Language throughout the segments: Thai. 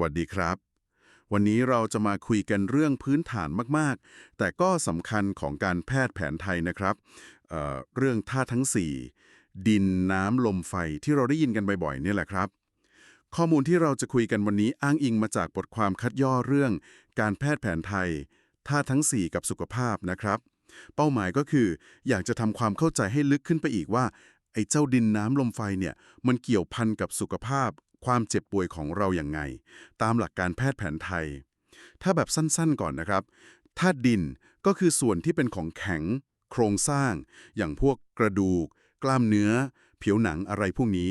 วัสดีครับ วันนี้เราจะมาคุยกันเรื่องพื้นฐานมาก ๆ แต่ก็สำคัญของการแพทย์แผนไทยนะครับเเรื่องธาตุทั้ง 4 ดินน้ำลมไฟที่เราได้ยินกันบ่อยๆนี่แหละครับ ข้อมูลที่เราจะคุยกันวันนี้อ้างอิงมาจากบทความคัดย่อเรื่อง การแพทย์แผนไทยธาตุทั้ง 4 กับสุขภาพนะครับ เป้าหมายก็คืออยากจะทำความเข้าใจให้ลึกขึ้นไปอีกว่าไอ้เจ้าดินน้ำลมไฟเนี่ยมันเกี่ยวพันกับสุขภาพ ความเจ็บป่วยของเราอย่างไง ตามหลักการแพทย์แผนไทย ถ้าแบบสั้นๆก่อนนะครับธาตุดินก็คือส่วนที่เป็นของแข็ง โครงสร้าง อย่างพวกกระดูก กล้ามเนื้อ ผิวหนังอะไรพวกนี้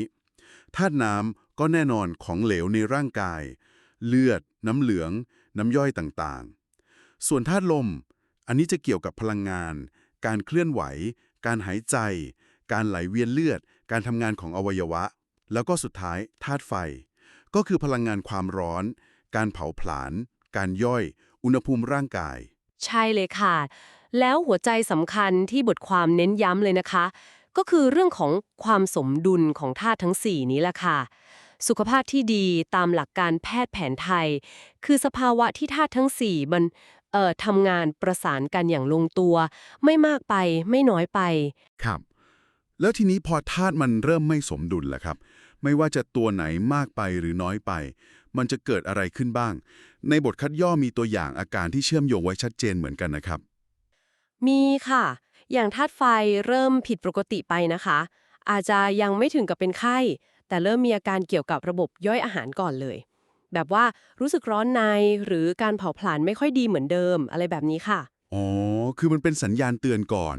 ธาตุน้ำก็แน่นอนของเหลวในร่างกาย เลือด น้ำเหลือง น้ำย่อยต่างๆ ส่วนธาตุลม อันนี้จะเกี่ยวกับพลังงาน การเคลื่อนไหว การหายใจ การไหลเวียนเลือด การทำงานของอวัยวะ แล้วก็สุดท้ายธาตุไฟ ก็คือพลังงานความร้อน การเผาผลาญ การย่อย อุณหภูมิร่างกาย ใช่เลยค่ะ แล้วหัวใจสำคัญที่บทความเน้นย้ำเลยนะคะ ก็คือเรื่องของความสมดุลของธาตุทั้ง 4 นี้แหละค่ะ สุขภาพที่ดีตามหลักการแพทย์แผนไทย คือสภาวะที่ธาตุทั้ง 4 มันเอ่อทำงานประสานกันอย่างลงตัว ไม่มากไปไม่น้อยไป ครับ แล้วทีนี้พอธาตุมันเริ่มไม่สมดุลล่ะครับ ไม่ว่าจะตัวไหนมากไปหรือน้อยไป มันจะเกิดอะไรขึ้นบ้าง ในบทคัดย่อมีตัวอย่างอาการที่เชื่อมโยงไว้ชัดเจนเหมือนกันนะครับ มีค่ะ อย่างธาตุไฟเริ่มผิดปกติไปนะคะ อาจจะยังไม่ถึงกับเป็นไข้ แต่เริ่มมีอาการเกี่ยวกับระบบย่อยอาหารก่อนเลย แบบว่ารู้สึกร้อนในหรือการเผาผลาญไม่ค่อยดีเหมือนเดิมอะไรแบบนี้ค่ะ อ๋อ คือมันเป็นสัญญาณเตือนก่อน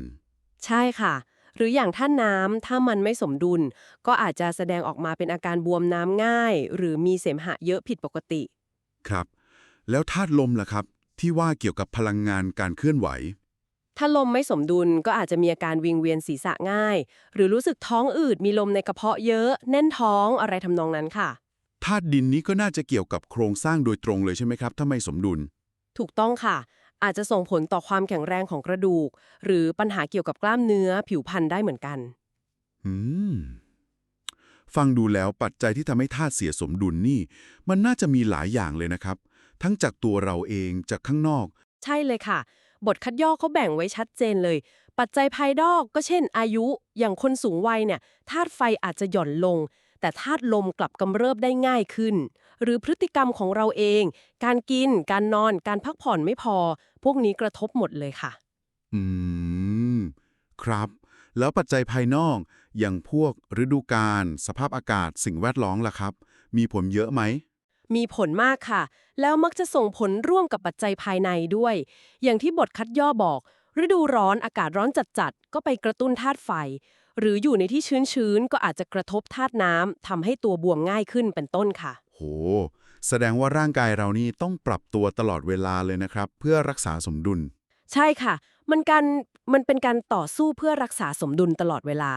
ใช่ค่ะ หรืออย่างท่าน้ำถ้ามันไม่สมดุล ก็อาจจะแสดงออกมาเป็นอาการบวมน้ำง่าย หรือมีเสมหะเยอะผิดปกติ ครับ แล้วธาตุลมล่ะครับ ที่ว่าเกี่ยวกับพลังงานการเคลื่อนไหว ถ้าลมไม่สมดุลก็อาจจะมีอาการวิงเวียนศีรษะง่าย หรือรู้สึกท้องอืดมีลมในกระเพาะเยอะ แน่นท้องอะไรทำนองนั้นค่ะ ธาตุดินนี้ก็น่าจะเกี่ยวกับโครงสร้างโดยตรงเลยใช่ไหมครับ ถ้าไม่สมดุล ถูกต้องค่ะ อาจจะส่งผลต่อความแข็งแรงของกระดูก หรือปัญหาเกี่ยวกับกล้ามเนื้อผิวพรรณได้เหมือนกัน อืม ฟังดูแล้วปัจจัยที่ทำให้ธาตุเสียสมดุลนี่ มันน่าจะมีหลายอย่างเลยนะครับ ทั้งจากตัวเราเองจากข้างนอก ใช่เลยค่ะ บทคัดย่อเขาแบ่งไว้ชัดเจนเลย ปัจจัยภายนอกก็เช่น อายุอย่างคนสูงวัยเนี่ยธาตุไฟอาจจะหย่อนลง แต่ธาตุลมกลับกำเริบได้ง่ายขึ้น หรือพฤติกรรมของเราเอง การกิน การนอน การพักผ่อนไม่พอ พวกนี้กระทบหมดเลยค่ะ อืม ครับ แล้วปัจจัยภายนอก อย่างพวกฤดูกาลสภาพอากาศสิ่งแวดล้อมล่ะครับ มีผลเยอะไหมมีผลมากค่ะ แล้วมักจะส่งผลร่วมกับปัจจัยภายในด้วย อย่างที่บทคัดย่อบอก ฤดูร้อนอากาศร้อนจัดๆ ก็ไปกระตุ้นธาตุไฟ หรืออยู่ในที่ชื้นๆ ก็อาจจะกระทบธาตุน้ำทำให้ตัวบวมง่ายขึ้นเป็นต้นค่ะโห แสดงว่าร่างกายเรานี่ต้องปรับตัวตลอดเวลาเลยนะครับ เพื่อรักษาสมดุล ใช่ค่ะ มันการมันเป็นการต่อสู้เพื่อรักษาสมดุลตลอดเวลา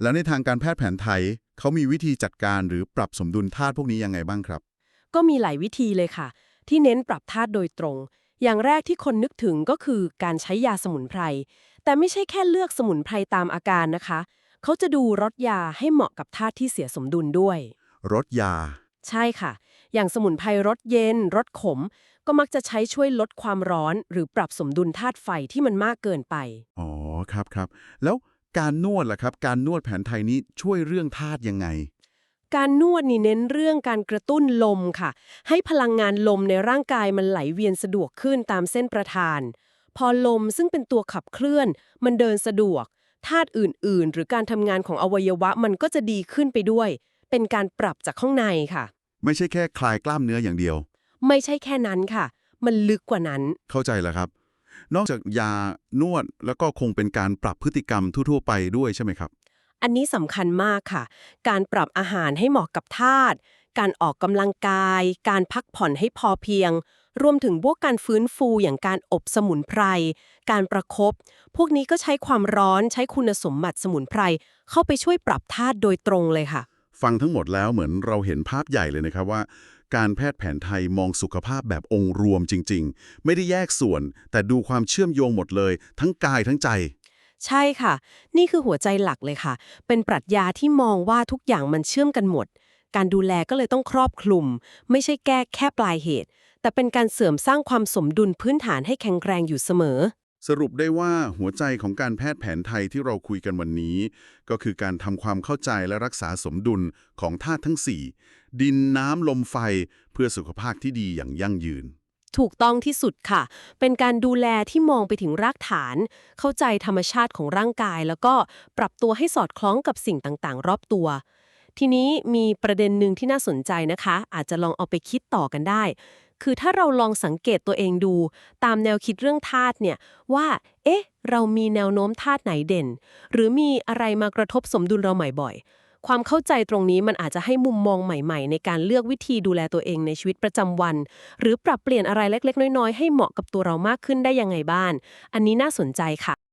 แล้วในทางการแพทย์แผนไทย เขามีวิธีจัดการหรือปรับสมดุลธาตุพวกนี้ยังไงบ้างครับ ก็มีหลายวิธีเลยค่ะ ที่เน้นปรับธาตุโดยตรง อย่างแรกที่คนนึกถึงก็คือการใช้ยาสมุนไพร แต่ไม่ใช่แค่เลือกสมุนไพรตามอาการนะคะ เขาจะดูรสยาให้เหมาะกับธาตุที่เสียสมดุลด้วย รสยา ใช่ค่ะ อย่างสมุนไพรรสเย็นรสขม ก็มักจะใช้ช่วยลดความร้อน หรือปรับสมดุลธาตุไฟที่มันมากเกินไป อ๋อครับครับ แล้วการนวดล่ะครับ การนวดแผนไทยนี้ช่วยเรื่องธาตุยังไง การนวดนี่เน้นเรื่องการกระตุ้นลมค่ะ ให้พลังงานลมในร่างกายมันไหลเวียนสะดวกขึ้นตามเส้นประธาน พอลมซึ่งเป็นตัวขับเคลื่อน มันเดินสะดวกธาตุอื่นๆ หรือการทำงานของอวัยวะมันก็จะดีขึ้นไปด้วย เป็นการปรับจากข้างในค่ะ ไม่ใช่แค่คลายกล้ามเนื้ออย่างเดียว ไม่ใช่แค่นั้นค่ะ มันลึกกว่านั้น เข้าใจแล้วครับ นอกจากยานวดแล้วก็คงเป็นการปรับพฤติกรรมทั่ว ๆ ไปด้วยใช่ไหมครับ อันนี้สำคัญมากค่ะ การปรับอาหารให้เหมาะกับธาตุการออกกำลังกาย การพักผ่อนให้พอเพียง รวมถึงพวกการฟื้นฟูอย่างการอบสมุนไพร การประคบพวกนี้ก็ใช้ความร้อนใช้คุณสมบัติสมุนไพร เข้าไปช่วยปรับธาตุโดยตรงเลยค่ะ ฟังทั้งหมดแล้วเหมือนเราเห็นภาพใหญ่เลยนะครับว่า การแพทย์แผนไทยมองสุขภาพแบบองค์รวมจริง ๆ ไม่ได้แยกส่วน แต่ดูความเชื่อมโยงหมดเลย ทั้งกายทั้งใจ ใช่ค่ะ นี่คือหัวใจหลักเลยค่ะ เป็นปรัชญาที่มองว่าทุกอย่างมันเชื่อมกันหมด การดูแลก็เลยต้องครอบคลุม ไม่ใช่แก้แค่ปลายเหตุ แต่เป็นการเสริมสร้างความสมดุลพื้นฐานให้แข็งแรงอยู่เสมอ สรุปได้ว่าหัวใจของการแพทย์แผนไทยที่เราคุยกันวันนี้ ก็คือการทำความเข้าใจและรักษาสมดุลของธาตุทั้ง 4 ดินน้ำลมไฟเพื่อสุขภาพที่ดีอย่างยั่งยืน ถูกต้องที่สุดค่ะ เป็นการดูแลที่มองไปถึงรากฐาน เข้าใจธรรมชาติของร่างกาย แล้วก็ปรับตัวให้สอดคล้องกับสิ่งต่างๆ รอบตัว ทีนี้มีประเด็นหนึ่งที่น่าสนใจนะคะ อาจจะลองเอาไปคิดต่อกันได้ คือถ้าเราลองสังเกตตัวเองดู ตามแนวคิดเรื่องธาตุเนี่ยว่า เอ๊ะ เรามีแนวโน้มธาตุไหนเด่น หรือมีอะไรมากระทบสมดุลเราใหม่บ่อย ความเข้าใจตรงนี้มันอาจจะให้มุมมองใหม่ๆ ในการเลือกวิธีดูแลตัวเองในชีวิตประจำวัน หรือปรับเปลี่ยนอะไรเล็กๆ น้อยๆ ให้เหมาะกับตัวเรามากขึ้นได้ยังไงบ้างอันนี้น่าสนใจค่ะ